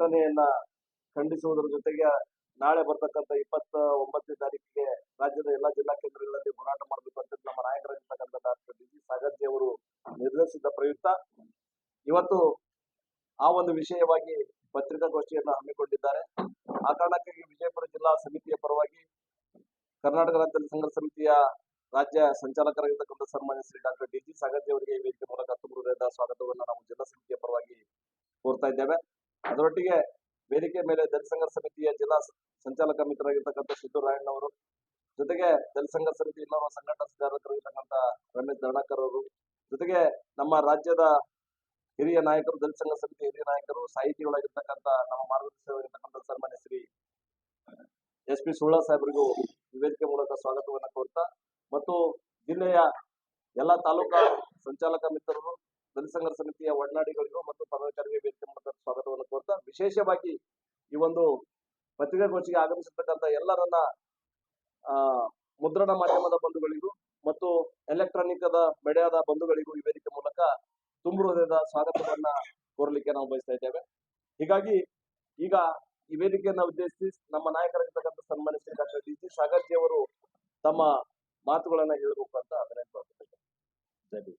ಘಟನೆಯನ್ನ ಖಂಡಿಸುವುದರ ಜೊತೆಗೆ ನಾಳೆ ಬರ್ತಕ್ಕಂಥ ಇಪ್ಪತ್ತ ಒಂಬತ್ತನೇ ತಾರೀಕಿಗೆ ರಾಜ್ಯದ ಎಲ್ಲಾ ಜಿಲ್ಲಾ ಕೇಂದ್ರಗಳಲ್ಲಿ ಹೋರಾಟ ಮಾಡಬೇಕು ಅಂತ ನಮ್ಮ ನಾಯಕರಾಗಿರ್ತಕ್ಕಂಥ ಡಾಕ್ಟರ್ ಡಿ ಜಿ ಅವರು ನಿರ್ಧರಿಸಿದ ಪ್ರಯುಕ್ತ. ಇವತ್ತು ಆ ಒಂದು ವಿಷಯವಾಗಿ ಪತ್ರಿಕಾಗೋಷ್ಠಿಯನ್ನು ಹಮ್ಮಿಕೊಂಡಿದ್ದಾರೆ. ಆ ಕಾರಣಕ್ಕಾಗಿ ವಿಜಯಪುರ ಜಿಲ್ಲಾ ಸಮಿತಿಯ ಪರವಾಗಿ ಕರ್ನಾಟಕ ರಾಜ್ಯ ಸಂಘರ್ಷ ಸಮಿತಿಯ ರಾಜ್ಯ ಸಂಚಾಲಕರಾಗಿರ್ತಕ್ಕಂಥ ಸನ್ಮಾನ್ಯ Shri doctor D G Sagarji ಅವರಿಗೆ ವೇದಿಕೆ ಮೂಲಕ ಸ್ವಾಗತವನ್ನು ನಾವು ಜಿಲ್ಲಾ ಸಮಿತಿಯ ಪರವಾಗಿ ಕೋರ್ತಾ ಇದ್ದೇವೆ. ಅದರೊಟ್ಟಿಗೆ ವೇದಿಕೆ ಮೇಲೆ ದಲಿತ ಸಂಘರ್ಷ ಸಮಿತಿಯ ಜಿಲ್ಲಾ ಸಂಚಾಲಕ ಮಿತ್ರರಾಗಿರ್ತಕ್ಕಂಥ ಸಿದ್ದು ರಾಯಣ್ಣವರು ಜೊತೆಗೆ ದಲಿತ ಸಂಘರ್ಷ ಸಮಿತಿ ಇನ್ನೋರ್ವ ಸಂಘಟನಾ ಸುಧಾರಕರಾಗಿರ್ತಕ್ಕಂಥ ರಮೇಶ್ ದರ್ಣಕರ್ ಅವರು, ಜೊತೆಗೆ ನಮ್ಮ ರಾಜ್ಯದ ಹಿರಿಯ ನಾಯಕರು, ದಲಿತ ಸಂಘ ಸಮಿತಿ ಹಿರಿಯ ನಾಯಕರು, ಸಾಹಿತಿಗಳಾಗಿರ್ತಕ್ಕಂಥ ನಮ್ಮ ಮಾರ್ಗದರ್ಶಕರಾಗಿರ್ತಕ್ಕಂಥ ಸನ್ಮಾನ್ಯ ಶ್ರೀ ಎಸ್ ಪಿ ಸುಳ್ಳ ಸಾಹೇಬರಿಗೂ ವೇದಿಕೆ ಮೂಲಕ ಸ್ವಾಗತವನ್ನು ಕೋರ್ತಾ, ಮತ್ತು ಜಿಲ್ಲೆಯ ಎಲ್ಲಾ ತಾಲೂಕಾ ಸಂಚಾಲಕ ಮಿತ್ರರು ದಲಿತ ಸಮಿತಿಯ ಒಡನಾಡಿಗಳಿಗೂ ಮತ್ತು ಪದಾಧಿಕಾರಿಗೆ ವೇದಿಕೆ ಸ್ವಾಗತವನ್ನು ಕೋರ್ತಾ ವಿಶೇಷವಾಗಿ ಈ ಒಂದು ಪತ್ರಿಕಾಗೋಷ್ಠಿಗೆ ಆಗಮಿಸಿರ್ತಕ್ಕಂಥ ಎಲ್ಲರನ್ನ ಮುದ್ರಣ ಮಾಧ್ಯಮದ ಬಂಧುಗಳಿಗೂ ಮತ್ತು ಎಲೆಕ್ಟ್ರಾನಿಕ್ ಅದ ಮೆಡಿಯಾದ ಬಂಧುಗಳಿಗೂ ಈ ವೇದಿಕೆ ಮೂಲಕ ತುಂಬು ಸ್ವಾಗತವನ್ನ ಕೋರಲಿಕ್ಕೆ ನಾವು ಬಯಸ್ತಾ ಇದ್ದೇವೆ ಹೀಗಾಗಿ ಈಗ ಈ ವೇದಿಕೆಯನ್ನ ಉದ್ದೇಶಿಸಿ ನಮ್ಮ ನಾಯಕರಾಗಿರ್ತಕ್ಕಂಥ ಸನ್ಮಾನ್ಯ ಡಾಕ್ಟರ್ ಡಿ ಜಿ ಸಾಗರ್ಜಿ ತಮ್ಮ ಮಾತುಗಳನ್ನ ಹೇಳಬೇಕು ಅಂತ ವಿನಂತಿಸುತ್ತೇನೆ ಜೈ ಭೀಮ್.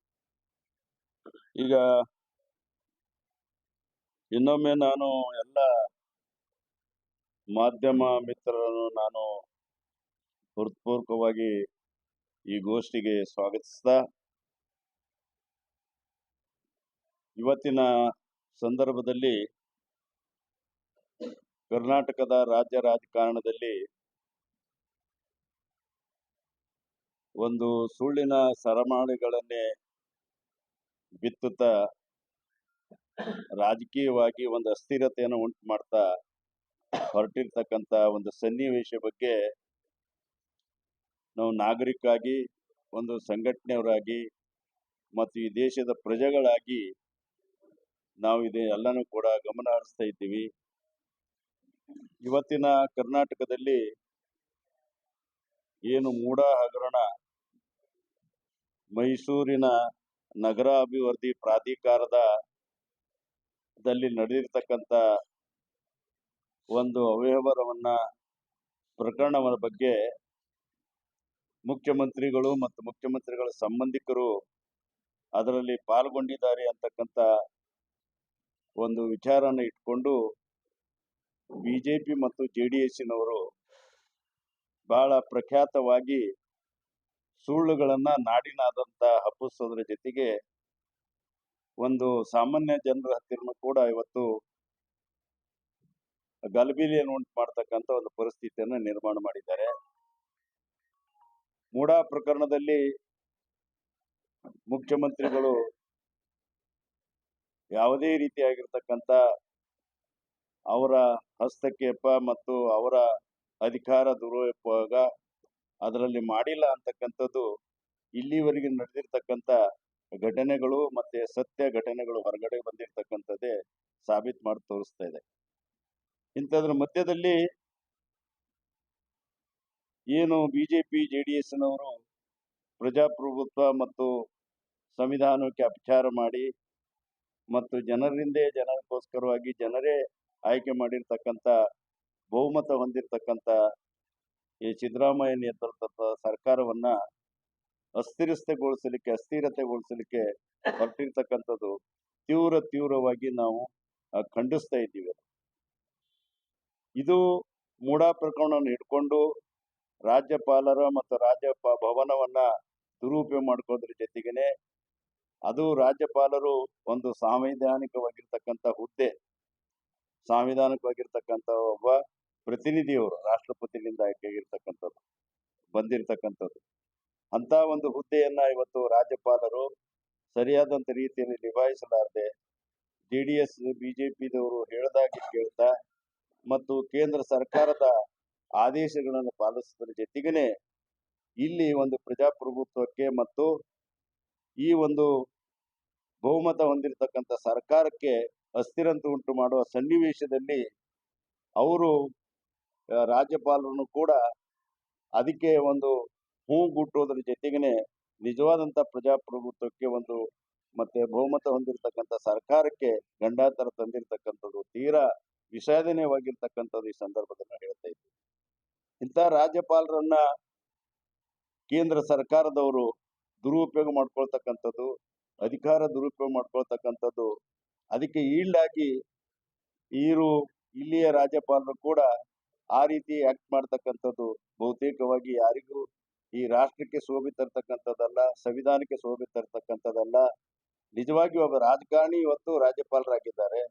ಈಗ ಇನ್ನೊಮ್ಮೆ ನಾನು ಎಲ್ಲ ಮಾಧ್ಯಮ ಮಿತ್ರರನ್ನು ನಾನು ಹೃತ್ಪೂರ್ವಕವಾಗಿ ಈ ಗೋಷ್ಠಿಗೆ ಸ್ವಾಗತಿಸ್ತಾ, ಇವತ್ತಿನ ಸಂದರ್ಭದಲ್ಲಿ ಕರ್ನಾಟಕದ ರಾಜ್ಯ ರಾಜಕಾರಣದಲ್ಲಿ ಒಂದು ಸುಳ್ಳಿನ ಸರಮಾಳಿಗಳನ್ನೇ ಬಿತ್ತುತ್ತಾ ರಾಜಕೀಯವಾಗಿ ಒಂದು ಅಸ್ಥಿರತೆಯನ್ನು ಉಂಟು ಮಾಡ್ತಾ ಹೊರಟಿರ್ತಕ್ಕಂಥ ಒಂದು ಸನ್ನಿವೇಶ ಬಗ್ಗೆ ನಾವು ನಾಗರಿಕಾಗಿ ಒಂದು ಸಂಘಟನೆಯವರಾಗಿ ಮತ್ತು ಈ ದೇಶದ ಪ್ರಜೆಗಳಾಗಿ ನಾವು ಇದೆ ಎಲ್ಲನೂ ಕೂಡ ಗಮನ ಹರಿಸ್ತಾ ಇದ್ದೀವಿ. ಇವತ್ತಿನ ಕರ್ನಾಟಕದಲ್ಲಿ ಏನು ಮೂಡ ಹಗರಣ ಮೈಸೂರಿನ ನಗರ ಅಭಿವೃದ್ಧಿ ಪ್ರಾಧಿಕಾರದ ದಲ್ಲಿ ನಡೆದಿರ್ತಕ್ಕಂಥ ಒಂದು ಅವ್ಯವಹಾರವನ್ನ ಪ್ರಕರಣದ ಬಗ್ಗೆ ಮುಖ್ಯಮಂತ್ರಿಗಳು ಮತ್ತು ಮುಖ್ಯಮಂತ್ರಿಗಳ ಸಂಬಂಧಿಕರು ಅದರಲ್ಲಿ ಪಾಲ್ಗೊಂಡಿದ್ದಾರೆ ಅಂತಕ್ಕಂಥ ಒಂದು ವಿಚಾರನ ಇಟ್ಕೊಂಡು ಬಿಜೆಪಿ ಮತ್ತು ಜೆ ಡಿ ಬಹಳ ಪ್ರಖ್ಯಾತವಾಗಿ ಸುಳ್ಳುಗಳನ್ನ ನಾಡಿನಾದಂತ ಹಬ್ಬಿಸೋದ್ರ ಜೊತೆಗೆ ಒಂದು ಸಾಮಾನ್ಯ ಜನರ ಹತ್ತಿರನು ಕೂಡ ಇವತ್ತು ಗಲಭೀಲಿಯನ್ನು ಉಂಟು ಮಾಡ್ತಕ್ಕಂಥ ಒಂದು ಪರಿಸ್ಥಿತಿಯನ್ನು ನಿರ್ಮಾಣ ಮಾಡಿದ್ದಾರೆ. ಮೂಡಾ ಪ್ರಕರಣದಲ್ಲಿ ಮುಖ್ಯಮಂತ್ರಿಗಳು ಯಾವುದೇ ರೀತಿಯಾಗಿರ್ತಕ್ಕಂತ ಅವರ ಹಸ್ತಕ್ಷೇಪ ಮತ್ತು ಅವರ ಅಧಿಕಾರ ದುರುಪಯೋಗ ಅದರಲ್ಲಿ ಮಾಡಿಲ್ಲ ಅಂತಕ್ಕಂಥದ್ದು ಇಲ್ಲಿವರೆಗೆ ನಡೆದಿರ್ತಕ್ಕಂಥ ಘಟನೆಗಳು ಮತ್ತೆ ಸತ್ಯ ಘಟನೆಗಳು ಹೊರಗಡೆ ಬಂದಿರತಕ್ಕಂಥದ್ದೇ ಸಾಬೀತು ಮಾಡಿ ತೋರಿಸ್ತಾ ಇದೆ. ಇಂಥದ್ರ ಮಧ್ಯದಲ್ಲಿ ಏನು ಬಿಜೆಪಿ, ಜೆ ಡಿ ಎಸ್ನವರು ಪ್ರಜಾಪ್ರಭುತ್ವ ಮತ್ತು ಸಂವಿಧಾನಕ್ಕೆ ಅಪಚಾರ ಮಾಡಿ ಮತ್ತು ಜನರಿಂದೇ ಜನರಿಗೋಸ್ಕರವಾಗಿ ಜನರೇ ಆಯ್ಕೆ ಮಾಡಿರ್ತಕ್ಕಂಥ ಬಹುಮತ ಹೊಂದಿರತಕ್ಕಂಥ ಈ ಸಿದ್ದರಾಮಯ್ಯ ನೇತೃತ್ವದ ಸರ್ಕಾರವನ್ನ ಅಸ್ಥಿರತೆಗೊಳಿಸಲಿಕ್ಕೆ ಅಸ್ಥಿರತೆಗೊಳಿಸಲಿಕ್ಕೆ ಹೊರಟಿರ್ತಕ್ಕಂಥದ್ದು ತೀವ್ರ ತೀವ್ರವಾಗಿ ನಾವು ಖಂಡಿಸ್ತಾ ಇದ್ದೀವಿ ಇದು ಮೂಡಾ ಪ್ರಕರಣವನ್ನು ಹಿಡ್ಕೊಂಡು ರಾಜ್ಯಪಾಲರ ಮತ್ತು ರಾಜ್ಯ ಭವನವನ್ನ ದುರುಪಯೋಗ ಮಾಡ್ಕೋದ್ರ ಜೊತೆಗೇನೆ ಅದು ರಾಜ್ಯಪಾಲರು ಒಂದು ಸಾಂವಿಧಾನಿಕವಾಗಿರ್ತಕ್ಕಂಥ ಹುದ್ದೆ, ಸಾಂವಿಧಾನಿಕವಾಗಿರ್ತಕ್ಕಂಥ ಒಬ್ಬ ಪ್ರತಿನಿಧಿಯವರು ರಾಷ್ಟ್ರಪತಿಗಳಿಂದ ಆಯ್ಕೆಯಾಗಿರ್ತಕ್ಕಂಥದ್ದು, ಬಂದಿರತಕ್ಕಂಥದ್ದು. ಅಂತ ಒಂದು ಹುದ್ದೆಯನ್ನ ಇವತ್ತು ರಾಜ್ಯಪಾಲರು ಸರಿಯಾದಂತ ರೀತಿಯಲ್ಲಿ ನಿಭಾಯಿಸಲಾರದೆ ಜೆ ಡಿ ಎಸ್ ಬಿಜೆಪಿದವರು ಹೇಳ್ದಾಗೆ ಕೇಳ್ತಾ ಮತ್ತು ಕೇಂದ್ರ ಸರ್ಕಾರದ ಆದೇಶಗಳನ್ನು ಪಾಲಿಸುವುದರ ಜೊತೆಗೇನೆ ಇಲ್ಲಿ ಒಂದು ಪ್ರಜಾಪ್ರಭುತ್ವಕ್ಕೆ ಮತ್ತು ಈ ಒಂದು ಬಹುಮತ ಹೊಂದಿರತಕ್ಕಂಥ ಸರ್ಕಾರಕ್ಕೆ ಅಸ್ಥಿರಂತ ಉಂಟು ಮಾಡುವ ಸನ್ನಿವೇಶದಲ್ಲಿ ಅವರು ರಾಜ್ಯಪಾಲರನ್ನು ಕೂಡ ಅದಕ್ಕೆ ಒಂದು ಹೂ ಗುಟ್ಟೋದ್ರ ಜೊತೆಗೇನೆ ನಿಜವಾದಂತ ಪ್ರಜಾಪ್ರಭುತ್ವಕ್ಕೆ ಒಂದು ಮತ್ತೆ ಬಹುಮತ ಹೊಂದಿರತಕ್ಕಂಥ ಸರ್ಕಾರಕ್ಕೆ ಗಂಡಾಂತರ ತಂದಿರತಕ್ಕಂಥದ್ದು ತೀರಾ ವಿಷಾದನೀಯವಾಗಿರ್ತಕ್ಕಂಥದ್ದು ಈ ಸಂದರ್ಭದಲ್ಲಿ ಹೇಳ್ತಾ ಇದ್ದೀವಿ ಇಂಥ ರಾಜ್ಯಪಾಲರನ್ನ ಕೇಂದ್ರ ಸರ್ಕಾರದವರು ದುರುಪಯೋಗ ಮಾಡ್ಕೊಳ್ತಕ್ಕಂಥದ್ದು, ಅಧಿಕಾರ ದುರುಪಯೋಗ ಮಾಡ್ಕೊಳ್ತಕ್ಕಂಥದ್ದು, ಅದಕ್ಕೆ ಈಲ್ಡಾಗಿ ಇವರು ಇಲ್ಲಿಯ ರಾಜ್ಯಪಾಲರು ಕೂಡ ಆ ರೀತಿ ಆಕ್ಟ್ ಮಾಡ್ತಕ್ಕಂಥದ್ದು ಬಹುತೇಕವಾಗಿ ಯಾರಿಗೂ ಈ ರಾಷ್ಟ್ರಕ್ಕೆ ಶೋಭೆ ತರ್ತಕ್ಕಂಥದ್ದಲ್ಲ, ಸಂವಿಧಾನಕ್ಕೆ ಶೋಭೆ ತರ್ತಕ್ಕಂಥದ್ದಲ್ಲ. ನಿಜವಾಗಿ ಒಬ್ಬ ರಾಜಕಾರಣಿ ಇವತ್ತು ರಾಜ್ಯಪಾಲರಾಗಿದ್ದಾರೆ.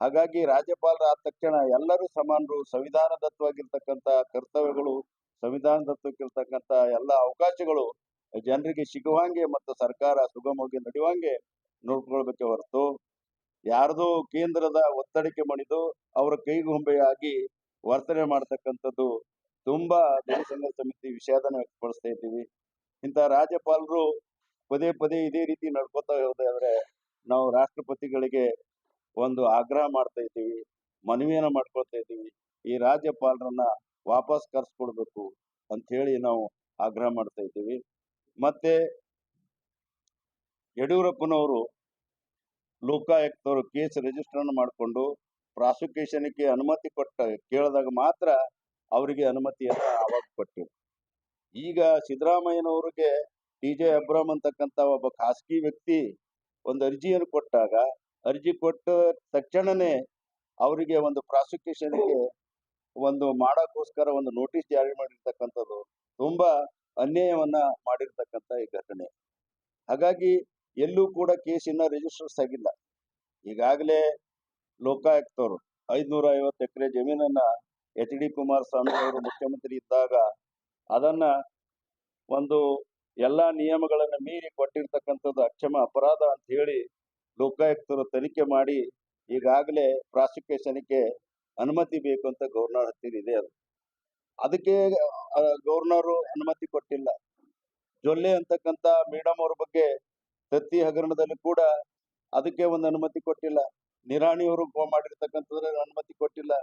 ಹಾಗಾಗಿ ರಾಜ್ಯಪಾಲರಾದ ತಕ್ಷಣ ಎಲ್ಲರೂ ಸಮಾನರು. ಸಂವಿಧಾನದತ್ತವಾಗಿರ್ತಕ್ಕಂಥ ಕರ್ತವ್ಯಗಳು ಸಂವಿಧಾನದತ್ತಕ್ಕಿರ್ತಕ್ಕಂಥ ಎಲ್ಲ ಅವಕಾಶಗಳು ಜನರಿಗೆ ಸಿಗುವಂಗೆ ಮತ್ತು ಸರ್ಕಾರ ಸುಗಮವಾಗಿ ನಡೆಯುವಂಗೆ ನೋಡ್ಕೊಳ್ಬೇಕೆ ಹೊರತು ಯಾರ್ದೋ ಕೇಂದ್ರದ ಒತ್ತಡಕ್ಕೆ ಮಣಿದು ಅವರ ಕೈಗೊಂಬೆಯಾಗಿ ವರ್ತನೆ ಮಾಡ್ತಕ್ಕಂಥದ್ದು ತುಂಬಾ ಜನಸಂಘ ಸಮಿತಿ ವಿಷಾದನ ವ್ಯಕ್ತಪಡಿಸ್ತಾ ಇದ್ದೀವಿ. ಇಂಥ ರಾಜ್ಯಪಾಲರು ಪದೇ ಪದೇ ಇದೇ ರೀತಿ ನಡ್ಕೋತಾ ಹೋದ್ರೆ ನಾವು ರಾಷ್ಟ್ರಪತಿಗಳಿಗೆ ಒಂದು ಆಗ್ರಹ ಮಾಡ್ತಾ ಇದ್ದೀವಿ, ಮನವಿಯನ್ನ ಮಾಡ್ಕೊಳ್ತಾ ಇದ್ದೀವಿ. ಈ ರಾಜ್ಯಪಾಲರನ್ನ ವಾಪಸ್ ಕರ್ಸ್ಕೊಡ್ಬೇಕು ಅಂತ ಹೇಳಿ ನಾವು ಆಗ್ರಹ ಮಾಡ್ತಾ ಇದ್ದೀವಿ. ಮತ್ತೆ ಯಡಿಯೂರಪ್ಪನವರು ಲೋಕಾಯುಕ್ತವರು ಕೇಸ್ ರಿಜಿಸ್ಟರ್ ಮಾಡಿಕೊಂಡು ಪ್ರಾಸಿಕ್ಯೂಷನ್ಗೆ ಅನುಮತಿ ಕೊಟ್ಟ ಕೇಳಿದಾಗ ಮಾತ್ರ ಅವರಿಗೆ ಅನುಮತಿಯನ್ನ ಆವಾಗ ಕೊಟ್ಟಿರು. ಈಗ ಸಿದ್ದರಾಮಯ್ಯನವ್ರಿಗೆ ಟಿ ಜೆ ಅಬ್ರಾಮ್ ಅಂತಕ್ಕಂಥ ಒಬ್ಬ ಖಾಸಗಿ ವ್ಯಕ್ತಿ ಒಂದು ಅರ್ಜಿಯನ್ನು ಕೊಟ್ಟಾಗ, ಅರ್ಜಿ ಕೊಟ್ಟ ತಕ್ಷಣನೇ ಅವರಿಗೆ ಒಂದು ಪ್ರಾಸಿಕ್ಯೂಷನ್ಗೆ ಒಂದು ಮಾಡೋಕ್ಕೋಸ್ಕರ ಒಂದು ನೋಟಿಸ್ ಜಾರಿ ಮಾಡಿರ್ತಕ್ಕಂಥದ್ದು ತುಂಬಾ ಅನ್ಯಾಯವನ್ನ ಮಾಡಿರ್ತಕ್ಕಂಥ ಈ ಘಟನೆ. ಹಾಗಾಗಿ ಎಲ್ಲೂ ಕೂಡ ಕೇಸ್ ಇನ್ನ ರಿಜಿಸ್ಟರ್ಸ್ ಆಗಿಲ್ಲ. ಈಗಾಗಲೇ ಲೋಕಾಯುಕ್ತವರು ಐದ್ನೂರ ಐವತ್ತು ಎಕರೆ ಜಮೀನನ್ನ ಎಚ್ ಡಿ ಕುಮಾರಸ್ವಾಮಿ ಅವರು ಮುಖ್ಯಮಂತ್ರಿ ಇದ್ದಾಗ ಅದನ್ನ ಒಂದು ಎಲ್ಲಾ ನಿಯಮಗಳನ್ನ ಮೀರಿ ಕೊಟ್ಟಿರ್ತಕ್ಕಂಥದ್ದು ಅಕ್ಷಮ ಅಪರಾಧ ಅಂತ ಹೇಳಿ ಲೋಕಾಯುಕ್ತರು ತನಿಖೆ ಮಾಡಿ ಈಗಾಗಲೇ ಪ್ರಾಸಿಕ್ಯೂಷನ್ಗೆ ಅನುಮತಿ ಬೇಕು ಅಂತ ಗವರ್ನರ್ ಹತ್ತಿರ ಇದೆ ಅದು. ಅದಕ್ಕೆ ಗವರ್ನರು ಅನುಮತಿ ಕೊಟ್ಟಿಲ್ಲ. ಜೊಲ್ಲೆ ಅಂತಕ್ಕಂಥ ಮೇಡಮ್ ಅವ್ರ ಬಗ್ಗೆ ತತ್ತಿ ಹಗರಣದಲ್ಲಿ ಕೂಡ ಅದಕ್ಕೆ ಒಂದು ಅನುಮತಿ ಕೊಟ್ಟಿಲ್ಲ. ನಿರಾಣಿಯವರು ಮಾಡಿರ್ತಕ್ಕಂಥದ್ರ ಅನುಮತಿ ಕೊಟ್ಟಿಲ್ಲ.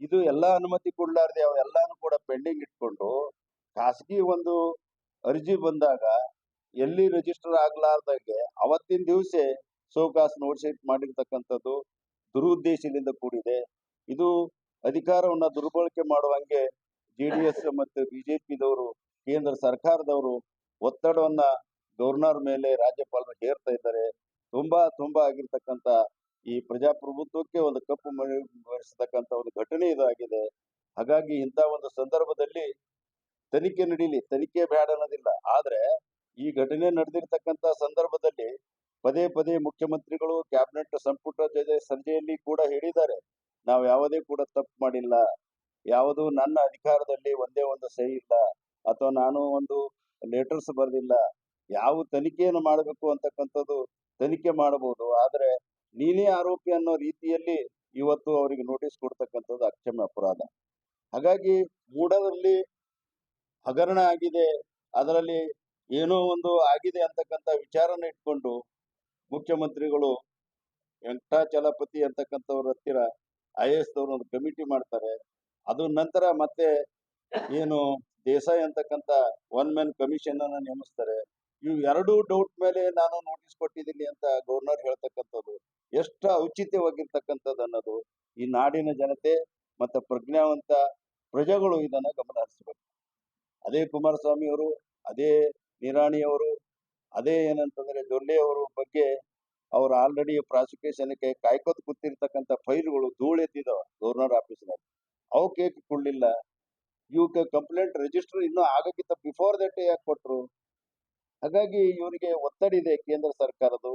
ಇದು ಎಲ್ಲಾ ಅನುಮತಿ ಕೊಡ್ಲಾರ್ದೆ ಅವೆಲ್ಲಾನು ಕೂಡ ಪೆಂಡಿಂಗ್ ಇಟ್ಕೊಂಡು ಖಾಸಗಿ ಒಂದು ಅರ್ಜಿ ಬಂದಾಗ ಎಲ್ಲಿ ರಿಜಿಸ್ಟರ್ ಆಗ್ಲಾರ್ದಾಗೆ ಅವತ್ತಿನ ದಿವಸ ಸೋಕಾಸ್ ನೋಟಿಸ್ ಮಾಡಿರ್ತಕ್ಕಂಥದ್ದು ದುರುದ್ದೇಶದಿಂದ ಕೂಡಿದೆ. ಇದು ಅಧಿಕಾರವನ್ನ ದುರ್ಬಳಕೆ ಮಾಡುವಂಗೆ ಜೆ ಡಿ ಎಸ್ ಮತ್ತು ಬಿಜೆಪಿದವರು ಕೇಂದ್ರ ಸರ್ಕಾರದವರು ಒತ್ತಡವನ್ನ ಗವರ್ನರ್ ಮೇಲೆ ರಾಜ್ಯಪಾಲರು ಹೇರ್ತಾ ಇದ್ದಾರೆ. ತುಂಬಾ ತುಂಬಾ ಆಗಿರ್ತಕ್ಕಂಥ ಈ ಪ್ರಜಾಪ್ರಭುತ್ವಕ್ಕೆ ಒಂದು ಕಪ್ಪು ಬರೆಸತಕ್ಕಂಥ ಒಂದು ಘಟನೆ ಇದಾಗಿದೆ. ಹಾಗಾಗಿ ಇಂಥ ಒಂದು ಸಂದರ್ಭದಲ್ಲಿ ತನಿಖೆ ನಡೀಲಿ. ತನಿಖೆ ಬೇಡ ಅನ್ನೋದಿಲ್ಲ. ಆದ್ರೆ ಈ ಘಟನೆ ನಡೆದಿರ್ತಕ್ಕಂತ ಸಂದರ್ಭದಲ್ಲಿ ಪದೇ ಪದೇ ಮುಖ್ಯಮಂತ್ರಿಗಳು, ಕ್ಯಾಬಿನೆಟ್ ಸಂಪುಟ ಜೊತೆ ಸಂಜೆಯಲ್ಲಿ ಕೂಡ ಹೇಳಿದ್ದಾರೆ. ನಾವು ಯಾವುದೇ ಕೂಡ ತಪ್ಪು ಮಾಡಿಲ್ಲ. ಯಾವುದು ನನ್ನ ಅಧಿಕಾರದಲ್ಲಿ ಒಂದೇ ಒಂದು ಸಹಿ ಇಲ್ಲ. ಅಥವಾ ನಾನು ಒಂದು ಲೆಟರ್ಸ್ ಬರೆದಿಲ್ಲ. ಯಾವ ತನಿಖೆಯನ್ನು ಮಾಡಬೇಕು ಅಂತಕ್ಕಂಥದ್ದು ತನಿಖೆ ಮಾಡಬಹುದು. ಆದ್ರೆ ನೀನೇ ಆರೋಪಿ ಅನ್ನೋ ರೀತಿಯಲ್ಲಿ ಇವತ್ತು ಅವರಿಗೆ ನೋಟಿಸ್ ಕೊಡ್ತಕ್ಕಂಥದ್ದು ಅಕ್ಷಮ್ಯ ಅಪರಾಧ. ಹಾಗಾಗಿ ಮೂಡದಲ್ಲಿ ಹಗರಣ ಆಗಿದೆ, ಅದರಲ್ಲಿ ಏನೋ ಒಂದು ಆಗಿದೆ ಅಂತಕ್ಕಂಥ ವಿಚಾರನ ಇಟ್ಕೊಂಡು ಮುಖ್ಯಮಂತ್ರಿಗಳು ವೆಂಕಟಾಚಲಪತಿ ಅಂತಕ್ಕಂಥವ್ರ ಹತ್ತಿರ ಐ ಎಸ್ ದವರು ಒಂದು ಕಮಿಟಿ ಮಾಡ್ತಾರೆ, ಅದು ನಂತರ ಮತ್ತೆ ಏನು ದೇಸಾಯಿ ಅಂತಕ್ಕಂಥ ಒನ್ ಮ್ಯಾನ್ ಕಮಿಷನ್ ಅನ್ನ ನೇಮಿಸ್ತಾರೆ. ಇವು ಎರಡು ಡೌಟ್ ಮೇಲೆ ನಾನು ನೋಟಿಸ್ ಕೊಟ್ಟಿದ್ದೀನಿ ಅಂತ ಗವರ್ನರ್ ಹೇಳ್ತಕ್ಕಂಥದ್ದು. ಎಷ್ಟು ಔಚಿತ್ಯವಾಗಿರ್ತಕ್ಕಂಥದ್ದು ಅನ್ನೋದು ಈ ನಾಡಿನ ಜನತೆ ಮತ್ತು ಪ್ರಜ್ಞಾವಂತ ಪ್ರಜೆಗಳು ಇದನ್ನ ಗಮನ ಹರಿಸಬೇಕು. ಅದೇ ಕುಮಾರಸ್ವಾಮಿ ಅವರು, ಅದೇ ನಿರಾಣಿಯವರು ಅದೇ ಏನಂತಂದ್ರೆ ಅವರ ಬಗ್ಗೆ ಅವರು ಆಲ್ರೆಡಿ ಪ್ರಾಸಿಕ್ಯೂಷನ್ಗೆ ಕಾಯ್ಕೊತ್ ಕೂತಿರ್ತಕ್ಕಂಥ ಫೈಲ್ಗಳು ಧೂಳೆತ್ತಿದಾವ ಗವರ್ನರ್ ಆಫೀಸ್ನಲ್ಲಿ. ಅವಕ್ಕೆ ಕೊಡಲಿಲ್ಲ? ಇವಕ್ಕೆ ಕಂಪ್ಲೇಂಟ್ ರಿಜಿಸ್ಟರ್ ಇನ್ನೂ ಆಗಕ್ಕಿಂತ ಬಿಫೋರ್ ದಟ್ ಯಾಕೆ ಕೊಟ್ರು? ಹಾಗಾಗಿ ಇವರಿಗೆ ಒತ್ತಡ ಇದೆ ಕೇಂದ್ರ ಸರ್ಕಾರದ್ದು.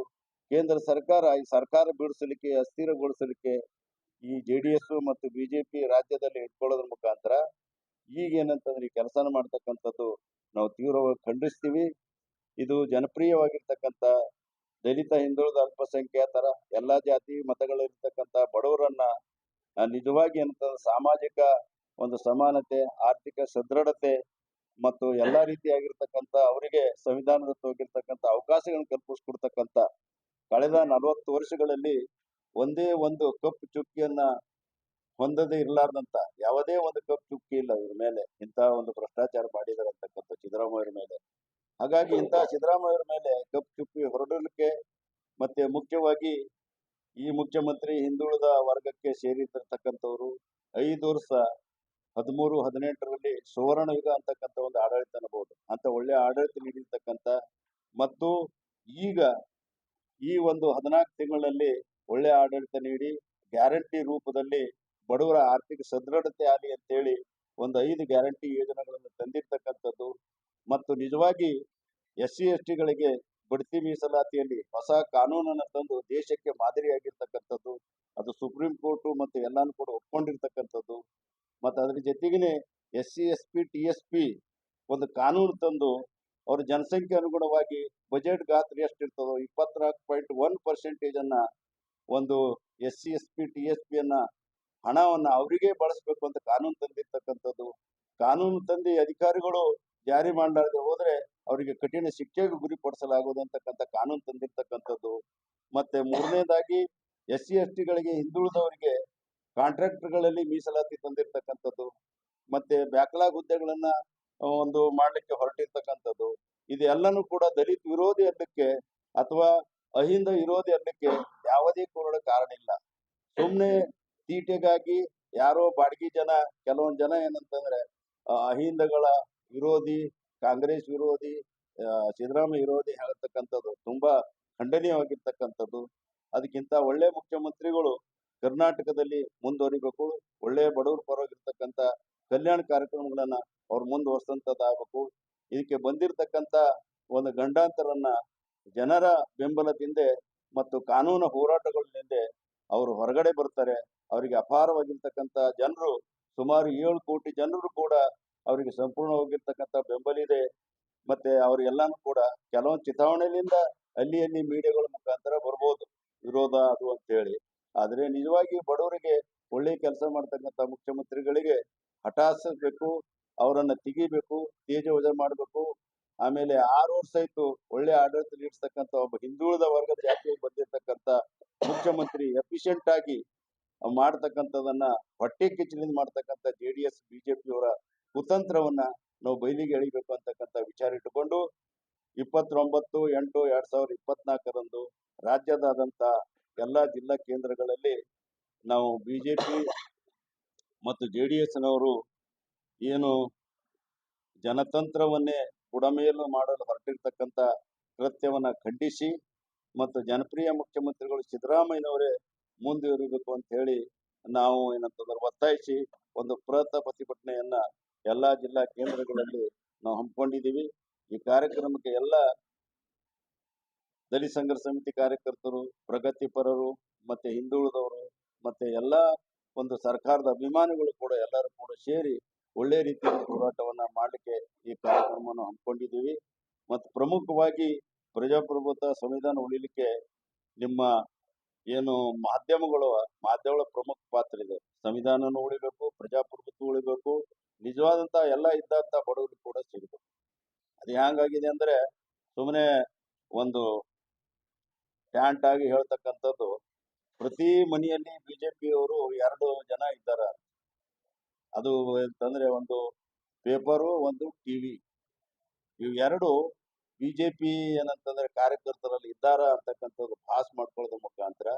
ಕೇಂದ್ರ ಸರ್ಕಾರ ಈ ಸರ್ಕಾರ ಬೀಳಿಸಲಿಕ್ಕೆ, ಅಸ್ಥಿರಗೊಳಿಸಲಿಕ್ಕೆ ಈ ಜೆ ಡಿ ಎಸ್ ಮತ್ತು ಬಿಜೆಪಿ ರಾಜ್ಯದಲ್ಲಿ ಇಟ್ಕೊಳ್ಳೋದ್ರ ಮುಖಾಂತರ ಈಗ ಏನಂತಂದ್ರೆ ಈ ಕೆಲಸನ ಮಾಡ್ತಕ್ಕಂಥದ್ದು ನಾವು ತೀವ್ರವಾಗಿ ಖಂಡಿಸ್ತೀವಿ. ಇದು ಜನಪ್ರಿಯವಾಗಿರ್ತಕ್ಕಂಥ ದಲಿತ, ಹಿಂದುಳಿದ, ಅಲ್ಪಸಂಖ್ಯಾತರ ಎಲ್ಲಾ ಜಾತಿ ಮತಗಳಿರ್ತಕ್ಕಂಥ ಬಡವರನ್ನ ನಿಜವಾಗಿ ಏನಂತಂದ್ರೆ ಸಾಮಾಜಿಕ ಒಂದು ಸಮಾನತೆ, ಆರ್ಥಿಕ ಸದೃಢತೆ ಮತ್ತು ಎಲ್ಲಾ ರೀತಿಯಾಗಿರ್ತಕ್ಕಂಥ ಅವರಿಗೆ ಸಂವಿಧಾನದ ಸಂವಿಧಾನದತ್ತವಾಗಿರ್ತಕ್ಕಂಥ ಅವಕಾಶಗಳನ್ನು ಕಲ್ಪಿಸ್ಕೊಡ್ತಕ್ಕಂಥ ಕಳೆದ ನಲವತ್ತು ವರ್ಷಗಳಲ್ಲಿ ಒಂದೇ ಒಂದು ಕಪ್ ಚುಕ್ಕಿಯನ್ನ ಹೊಂದದೇ ಇರಲಾರ್ದಂತ, ಯಾವುದೇ ಒಂದು ಕಪ್ ಚುಕ್ಕಿ ಇಲ್ಲ ಇವ್ರ ಮೇಲೆ. ಇಂತಹ ಒಂದು ಭ್ರಷ್ಟಾಚಾರ ಮಾಡಿದ್ದಾರೆ ಅಂತಕ್ಕಂಥ ಮೇಲೆ. ಹಾಗಾಗಿ ಇಂತಹ ಸಿದ್ದರಾಮಯ್ಯರ ಮೇಲೆ ಕಪ್ ಚುಕ್ಕಿ ಹೊರಡಲಿಕ್ಕೆ ಮತ್ತೆ ಮುಖ್ಯವಾಗಿ ಈ ಮುಖ್ಯಮಂತ್ರಿ ಹಿಂದುಳಿದ ವರ್ಗಕ್ಕೆ ಸೇರಿರ್ತಕ್ಕಂಥವ್ರು ಐದು ವರ್ಷ ಹದಿಮೂರು, ಹದಿನೆಂಟರಲ್ಲಿ ಸುವರ್ಣ ಯುಗ ಅಂತಕ್ಕಂಥ ಒಂದು ಆಡಳಿತ ಅನ್ನಬಹುದು. ಅಂತ ಒಳ್ಳೆ ಆಡಳಿತ ನೀಡಿರ್ತಕ್ಕಂಥ ಮತ್ತು ಈಗ ಈ ಒಂದು ಹದಿನಾಲ್ಕು ತಿಂಗಳಲ್ಲಿ ಒಳ್ಳೆ ಆಡಳಿತ ನೀಡಿ, ಗ್ಯಾರಂಟಿ ರೂಪದಲ್ಲಿ ಬಡವರ ಆರ್ಥಿಕ ಸದೃಢತೆ ಆಗಲಿ ಅಂತೇಳಿ ಒಂದು ಐದು ಗ್ಯಾರಂಟಿ ಯೋಜನೆಗಳನ್ನು ತಂದಿರ್ತಕ್ಕಂಥದ್ದು ಮತ್ತು ನಿಜವಾಗಿ ಎಸ್ ಸಿ ಎಸ್ ಟಿಗಳಿಗೆ ಬಡ್ತಿ ಮೀಸಲಾತಿಯಲ್ಲಿ ಹೊಸ ಕಾನೂನನ್ನು ತಂದು ದೇಶಕ್ಕೆ ಮಾದರಿಯಾಗಿರ್ತಕ್ಕಂಥದ್ದು, ಅದು ಸುಪ್ರೀಂ ಕೋರ್ಟು ಮತ್ತು ಎಲ್ಲಾನು ಕೂಡ ಒಪ್ಕೊಂಡಿರ್ತಕ್ಕಂಥದ್ದು. ಮತ್ತು ಅದ್ರ ಜೊತೆಗೇನೆ S C, S P, T S P ಒಂದು ಕಾನೂನು ತಂದು ಅವ್ರ ಜನಸಂಖ್ಯೆ ಅನುಗುಣವಾಗಿ ಬಜೆಟ್ ಗಾತ್ರ ಎಷ್ಟಿರ್ತದೋ ಇಪ್ಪತ್ನಾಲ್ಕು ಪಾಯಿಂಟ್ ಒನ್ ಪರ್ಸೆಂಟೇಜ್ ಅನ್ನ ಒಂದು S C, S P, T S P ಅನ್ನ ಹಣವನ್ನ ಅವರಿಗೆ ಬಳಸಬೇಕು ಅಂತ ಕಾನೂನು ತಂದಿರ್ತಕ್ಕಂಥದ್ದು. ಕಾನೂನು ತಂದು ಅಧಿಕಾರಿಗಳು ಜಾರಿ ಮಾಡಲಾರದೆ ಹೋದ್ರೆ ಅವರಿಗೆ ಕಠಿಣ ಶಿಕ್ಷೆಗೆ ಗುರಿಪಡಿಸಲಾಗುವುದು ಅಂತಕ್ಕಂಥ ಕಾನೂನು ತಂದಿರ್ತಕ್ಕಂಥದ್ದು. ಮತ್ತೆ ಮೂರನೇದಾಗಿ ಎಸ್ ಸಿ, ಎಸ್ ಟಿಗಳಿಗೆ ಹಿಂದುಳಿದವರಿಗೆ ಕಾಂಟ್ರಾಕ್ಟರ್ಗಳಲ್ಲಿ ಮೀಸಲಾತಿ ತಂದಿರ್ತಕ್ಕಂಥದ್ದು, ಮತ್ತೆ ಬ್ಯಾಕ್ಲಾಗ್ ಹುದ್ದೆಗಳನ್ನ ಒಂದು ಮಾಡ್ಲಿಕ್ಕೆ ಹೊರಟಿರ್ತಕ್ಕಂಥದ್ದು, ಇದೆಲ್ಲನೂ ಕೂಡ ದಲಿತ ವಿರೋಧಿ ಅನ್ನಕ್ಕೆ ಅಥವಾ ಅಹಿಂದ ವಿರೋಧಿ ಅನ್ನಕ್ಕೆ ಯಾವುದೇ ಕೂಡ ಕಾರಣ ಇಲ್ಲ. ಸುಮ್ಮನೆ ತೀಟೆಗಾಗಿ ಯಾರೋ ಬಾಡಿಗೆ ಜನ, ಕೆಲವೊಂದು ಜನ ಏನಂತಂದ್ರೆ ಅಹಿಂದಗಳ ವಿರೋಧಿ, ಕಾಂಗ್ರೆಸ್ ವಿರೋಧಿ ಸಿದ್ದರಾಮಯ್ಯ ವಿರೋಧಿ ಹೇಳತಕ್ಕಂಥದ್ದು ತುಂಬಾ ಖಂಡನೀಯವಾಗಿರ್ತಕ್ಕಂಥದ್ದು. ಅದಕ್ಕಿಂತ ಒಳ್ಳೆ ಮುಖ್ಯಮಂತ್ರಿಗಳು ಕರ್ನಾಟಕದಲ್ಲಿ ಮುಂದುವರಿಬೇಕು, ಒಳ್ಳೆಯ ಬಡವರ ಪರವಾಗಿರ್ತಕ್ಕಂಥ ಕಲ್ಯಾಣ ಕಾರ್ಯಕ್ರಮಗಳನ್ನ ಅವ್ರು ಮುಂದುವರ್ಸಂತದ್ದಾಗಬೇಕು. ಇದಕ್ಕೆ ಬಂದಿರತಕ್ಕಂಥ ಒಂದು ಗಂಡಾಂತರನ್ನ ಜನರ ಬೆಂಬಲದಿಂದ ಮತ್ತು ಕಾನೂನು ಹೋರಾಟಗಳಿಂದ ಅವರು ಹೊರಗಡೆ ಬರ್ತಾರೆ. ಅವರಿಗೆ ಅಪಾರವಾಗಿರ್ತಕ್ಕಂಥ ಜನರು, ಸುಮಾರು ಏಳು ಕೋಟಿ ಜನರು ಕೂಡ ಅವರಿಗೆ ಸಂಪೂರ್ಣವಾಗಿರ್ತಕ್ಕಂಥ ಬೆಂಬಲ ಇದೆ. ಮತ್ತೆ ಅವರೆಲ್ಲಾನು ಕೂಡ ಕೆಲವೊಂದು ಚಿತಾವಣೆಯಿಂದ ಅಲ್ಲಿ ಅಲ್ಲಿ ಮೀಡಿಯಾಗಳ ಮುಖಾಂತರ ಬರ್ಬೋದು. ವಿರೋಧ ಅದು ಅಂತೇಳಿ. ಆದ್ರೆ ನಿಜವಾಗಿ ಬಡವರಿಗೆ ಒಳ್ಳೆ ಕೆಲಸ ಮಾಡ್ತಕ್ಕಂಥ ಮುಖ್ಯಮಂತ್ರಿಗಳಿಗೆ ಹಠಾಸಬೇಕು ಅವರನ್ನ ತೆಗಿಬೇಕು ತೇಜವಜ ಮಾಡಬೇಕು. ಆಮೇಲೆ ಆರು ವರ್ಷ ಆಯ್ತು ಒಳ್ಳೆ ಆಡಳಿತ ನೀಡಿಸ್ತಕ್ಕಂಥ ಒಬ್ಬ ಹಿಂದುಳಿದ ವರ್ಗದ ಜಾತಿಗೆ ಬಂದಿರತಕ್ಕಂಥ ಮುಖ್ಯಮಂತ್ರಿ ಎಫಿಷಿಯಂಟ್ ಆಗಿ ಮಾಡ್ತಕ್ಕಂಥದನ್ನ ಹೊಟ್ಟೆ ಕಿಚ್ಚಲಿಂದ ಮಾಡ್ತಕ್ಕಂಥ ಜೆ ಡಿ ಎಸ್ ಬಿಜೆಪಿಯವರ ಕುತಂತ್ರವನ್ನ ನಾವು ಬಯಲಿಗೆ ಎಳಿಬೇಕು ಅಂತಕ್ಕಂಥ ವಿಚಾರ ಇಟ್ಟುಕೊಂಡು ಇಪ್ಪತ್ತೊಂಬತ್ತು ಎಂಟು ಎರಡ್ ಸಾವಿರದ ಇಪ್ಪತ್ನಾಲ್ಕರಂದು ರಾಜ್ಯದಾದಂತ ಎಲ್ಲಾ ಜಿಲ್ಲಾ ಕೇಂದ್ರಗಳಲ್ಲಿ ನಾವು ಬಿಜೆಪಿ ಮತ್ತು ಜೆ ಡಿ ಎಸ್ನವರು ಏನು ಜನತಂತ್ರವನ್ನೇ ಬುಡಮೇಲು ಮಾಡಲು ಹೊರಟಿರ್ತಕ್ಕಂಥ ಕೃತ್ಯವನ್ನ ಖಂಡಿಸಿ ಮತ್ತು ಜನಪ್ರಿಯ ಮುಖ್ಯಮಂತ್ರಿಗಳು ಸಿದ್ದರಾಮಯ್ಯನವರೇ ಮುಂದುವರಿಬೇಕು ಅಂತ ಹೇಳಿ ನಾವು ಏನಂತಂದ್ರೆ ಒತ್ತಾಯಿಸಿ ಒಂದು ಬೃಹತ್ ಪ್ರತಿಭಟನೆಯನ್ನ ಎಲ್ಲಾ ಜಿಲ್ಲಾ ಕೇಂದ್ರಗಳಲ್ಲಿ ನಾವು ಹಮ್ಮಿಕೊಂಡಿದ್ದೀವಿ. ಈ ಕಾರ್ಯಕ್ರಮಕ್ಕೆ ಎಲ್ಲ ದಲಿತ ಸಂಘರ್ಷ ಸಮಿತಿ ಕಾರ್ಯಕರ್ತರು ಪ್ರಗತಿಪರರು ಮತ್ತೆ ಹಿಂದುಳಿದವರು, ಮತ್ತೆ ಎಲ್ಲ ಒಂದು ಸರ್ಕಾರದ ಅಭಿಮಾನಿಗಳು ಕೂಡ ಎಲ್ಲರೂ ಕೂಡ ಸೇರಿ ಒಳ್ಳೆ ರೀತಿಯಲ್ಲಿ ಹೋರಾಟವನ್ನ ಮಾಡಲಿಕ್ಕೆ ಈ ಕಾರ್ಯಕ್ರಮವನ್ನು ಹಮ್ಮಿಕೊಂಡಿದ್ದೀವಿ. ಮತ್ತು ಪ್ರಮುಖವಾಗಿ ಪ್ರಜಾಪ್ರಭುತ್ವ ಸಂವಿಧಾನ ಉಳಿಲಿಕ್ಕೆ ನಿಮ್ಮ ಏನು ಮಾಧ್ಯಮಗಳು, ಮಾಧ್ಯಮಗಳ ಪ್ರಮುಖ ಪಾತ್ರ ಇದೆ ಸಂವಿಧಾನನೂ ಉಳಿಬೇಕು, ಪ್ರಜಾಪ್ರಭುತ್ವ ಉಳಿಬೇಕು, ನಿಜವಾದಂತ ಎಲ್ಲ ಇದ್ದಂತ ಬಡವರು ಕೂಡ ಸಿಗಬೇಕು ಅದು ಹ್ಯಾಂಗಾಗಿದೆ ಅಂದ್ರೆ ಸುಮ್ಮನೆ ಒಂದು ಟ್ಯಾಂಟ್ ಆಗಿ ಹೇಳ್ತಕ್ಕಂಥದ್ದು, ಪ್ರತಿ ಮನೆಯಲ್ಲಿ ಬಿಜೆಪಿ ಅವರು ಎರಡು ಜನ ಇದ್ದಾರ. ಅದು ಅಂತಂದ್ರೆ ಒಂದು ಪೇಪರು, ಒಂದು ಟಿವಿ. ಇವು ಎರಡು ಬಿಜೆಪಿ ಏನಂತಂದ್ರೆ ಕಾರ್ಯಕರ್ತರಲ್ಲಿ ಇದ್ದಾರ ಅಂತಕ್ಕಂಥದ್ದು ಪಾಸ್ ಮಾಡ್ಕೊಳ್ಳೋದ್ರ ಮುಖಾಂತರ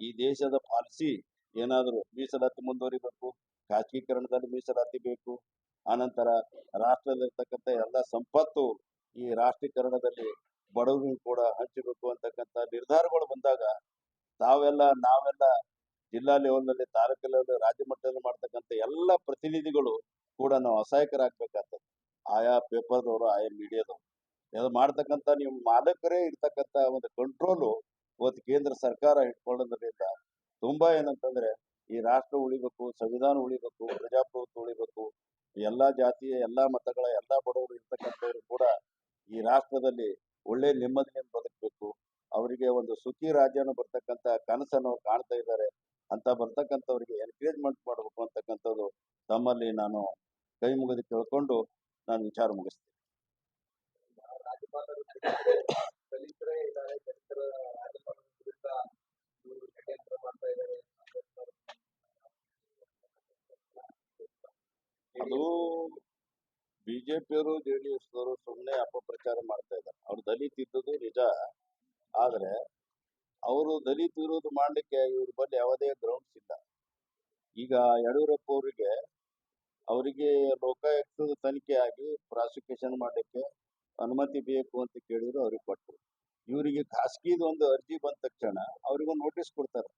ಈ ದೇಶದ ಪಾಲಿಸಿ ಏನಾದರೂ ಮೀಸಲಾತಿ ಮುಂದುವರಿಬೇಕು, ಖಾಸಗೀಕರಣದಲ್ಲಿ ಮೀಸಲಾತಿ ಬೇಕು, ಆನಂತರ ರಾಷ್ಟ್ರದಲ್ಲಿರ್ತಕ್ಕಂಥ ಎಲ್ಲ ಸಂಪತ್ತು ಈ ರಾಷ್ಟ್ರೀಕರಣದಲ್ಲಿ ಬಡವರಿಗೂ ಕೂಡ ಹಂಚಬೇಕು ಅಂತಕ್ಕಂಥ ನಿರ್ಧಾರಗಳು ಬಂದಾಗ ತಾವೆಲ್ಲ, ನಾವೆಲ್ಲ ಜಿಲ್ಲಾ ಲೆವೆಲ್ನಲ್ಲಿ, ತಾಲೂಕು ಲೆವೆಲ್ ರಾಜ್ಯ ಮಟ್ಟದಲ್ಲಿ ಮಾಡ್ತಕ್ಕಂಥ ಎಲ್ಲ ಪ್ರತಿನಿಧಿಗಳು ಕೂಡ ನಾವು ಅಸಹಾಯಕರಾಗಬೇಕಾಗ್ತದೆ. ಆಯಾ ಪೇಪರ್ದವರು, ಆಯಾ ಮೀಡಿಯಾದವರು. ಇದು ಮಾಡ್ತಕ್ಕಂಥ ನೀವು ಮಾಲಕರೇ ಇರ್ತಕ್ಕಂಥ ಒಂದು ಕಂಟ್ರೋಲು ಇವತ್ತು ಕೇಂದ್ರ ಸರ್ಕಾರ ಇಟ್ಕೊಳ್ಳೋದ್ರಿಂದ ತುಂಬಾ ಏನಂತಂದ್ರೆ ಈ ರಾಷ್ಟ್ರ ಉಳಿಬೇಕು, ಸಂವಿಧಾನ ಉಳಿಬೇಕು, ಪ್ರಜಾಪ್ರಭುತ್ವ ಉಳಿಬೇಕು, ಎಲ್ಲಾ ಜಾತಿಯ, ಎಲ್ಲಾ ಮತಗಳ, ಎಲ್ಲಾ ಬಡವರು ಇರ್ತಕ್ಕಂಥವ್ರು ಕೂಡ ಈ ರಾಷ್ಟ್ರದಲ್ಲಿ ಒಳ್ಳೆ ನೆಮ್ಮದಿಯನ್ನು ಬದುಕಬೇಕು. ಅವರಿಗೆ ಒಂದು ಸುಖಿ ರಾಜ್ಯನ ಬರ್ತಕ್ಕಂಥ ಕನಸನ್ನು ಕಾಣ್ತಾ ಇದ್ದಾರೆ. ಅಂತ ಬರ್ತಕ್ಕಂಥವ್ರಿಗೆ ಎನ್ಕರೇಜ್ಮೆಂಟ್ ಮಾಡಬೇಕು ಅಂತಕ್ಕಂಥದ್ದು ತಮ್ಮಲ್ಲಿ ನಾನು ಕೈ ಮುಗಿದು ಕೇಳ್ಕೊಂಡು ನಾನು ವಿಚಾರ ಮುಗಿಸ್ತೀನಿ. ಅದು ಬಿಜೆಪಿಯವರು ಜೆ ಡಿ ಎಸ್ ಅವರು ಸುಮ್ಮನೆ ಅಪಪ್ರಚಾರ ಮಾಡ್ತಾ ಇದ್ದಾರೆ. ಅವ್ರು ದಲಿತ ಇದ್ದದ್ದು ನಿಜ. ಆದರೆ ಅವರು ದಲಿತ ವಿರೋಧ ಮಾಡ್ಲಿಕ್ಕೆ ಇವ್ರ ಬಳಿ ಯಾವುದೇ ಗ್ರೌಂಡ್ಸ್ ಇಲ್ಲ. ಈಗ ಯಡಿಯೂರಪ್ಪ ಅವರಿಗೆ ಅವರಿಗೆ ಲೋಕಾಯುಕ್ತದ ತನಿಖೆ ಆಗಿ ಪ್ರಾಸಿಕ್ಯೂಷನ್ ಮಾಡಲಿಕ್ಕೆ ಅನುಮತಿ ಬೇಕು ಅಂತ ಕೇಳಿದ್ರು ಅವ್ರಿಗೆ ಕೊಟ್ಟರು. ಇವರಿಗೆ ಖಾಸಗಿದು ಒಂದು ಅರ್ಜಿ ಬಂದ ತಕ್ಷಣ ಅವ್ರಿಗೊಂದು ನೋಟಿಸ್ ಕೊಡ್ತಾರೆ.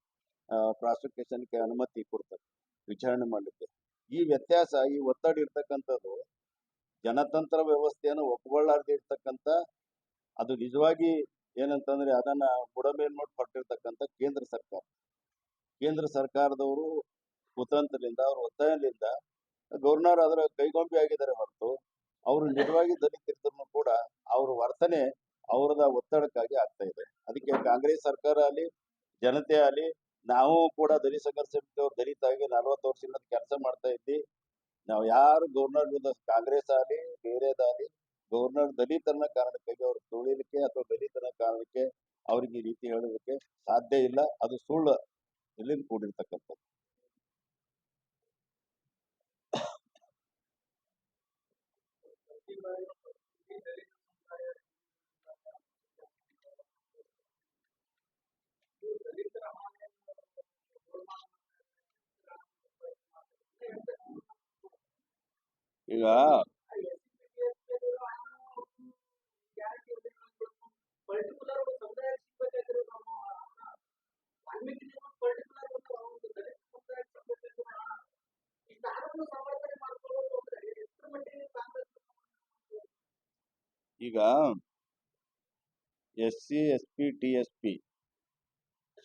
ಪ್ರಾಸಿಕ್ಯೂಷನ್ಗೆ ಅನುಮತಿ ಕೊಡ್ತಾರೆ, ವಿಚಾರಣೆ ಮಾಡಲಿಕ್ಕೆ. ಈ ವ್ಯತ್ಯಾಸ, ಈ ಒತ್ತಡ ಇರ್ತಕ್ಕಂಥದ್ದು ಜನತಂತ್ರ ವ್ಯವಸ್ಥೆಯನ್ನು ಒಪ್ಕೊಳ್ಳಾರ್ದಿರ್ತಕ್ಕಂಥ ಅದು ನಿಜವಾಗಿ ಏನಂತಂದ್ರೆ ಅದನ್ನ ಬುಡಮೇಲ್ ನೋಡ್ ಪಟ್ಟಿರ್ತಕ್ಕಂಥ ಕೇಂದ್ರ ಸರ್ಕಾರ. ಕೇಂದ್ರ ಸರ್ಕಾರದವರು ಕುತಂತ್ರದಿಂದ ಅವ್ರ ಒತ್ತಾಯದಿಂದ ಗವರ್ನರ್ ಅದರ ಕೈಗೊಂಬೆ ಆಗಿದ್ದಾರೆ ಹೊರತು, ಅವರು ನಿಜವಾಗಿ ದಲಿತರಿದ್ರು ಕೂಡ ಅವ್ರ ವರ್ತನೆ ಅವರದ ಒತ್ತಡಕ್ಕಾಗಿ ಆಗ್ತಾ ಇದೆ. ಅದಕ್ಕೆ ಕಾಂಗ್ರೆಸ್ ಸರ್ಕಾರ ಆಗಲಿ, ಜನತೆ ಆಗಲಿ, ನಾವು ಕೂಡ ದಲಿತ ಸಂಘರ್ಷ ಸಮಿತಿ ಅವ್ರು ದಲಿತಾಗಿ ನಲವತ್ತು ವರ್ಷದಿಂದ ಕೆಲಸ ಮಾಡ್ತಾ ಇದ್ವಿ. ನಾವು ಯಾರು ಗವರ್ನರ್ ವಿರುದ್ಧ ಕಾಂಗ್ರೆಸ್ ಆಗಲಿ ಬೇರೆದಾಗಲಿ ಗವರ್ನರ್ ದಲಿತರನ್ನ ಕಾರಣಕ್ಕಾಗಿ ಅವ್ರು ತುಳಿಲಿಕ್ಕೆ ಅಥವಾ ದಲಿತರ ಕಾರಣಕ್ಕೆ ಅವ್ರಿಗೆ ಈ ರೀತಿ ಹೇಳೋದಕ್ಕೆ ಸಾಧ್ಯ ಇಲ್ಲ. ಅದು ಸುಳ್ಳು. ಎಲ್ಲಿಂದ ಕೂಡಿರ್ತಕ್ಕಂಥದ್ದು ಈಗ ಪರ್ಟಿಕ್ಯುಲರ್ ಒಂದು ಸಮುದಾಯ ಸಿಗ್ಬೇಕಾದ್ರೆ ನಾವು ವಾಲ್ಮೀಕಿ ಪರ್ಟಿಕ್ಯುಲರ್ ಒಂದು ದಲಿತ ಸಮುದಾಯ ಸಿಗ್ಬೇಕಾದ್ರೆ ಈ ಕಾನೂನು ಸಮರ್ಥನೆ ಮಾಡ್ಕೊಳ್ಳೋದು ಅಂದ್ರೆ ಎಷ್ಟರ ಮಟ್ಟಿಗೆ ಕಾಂಗ್ರೆಸ್ ಈಗ S C S P T S P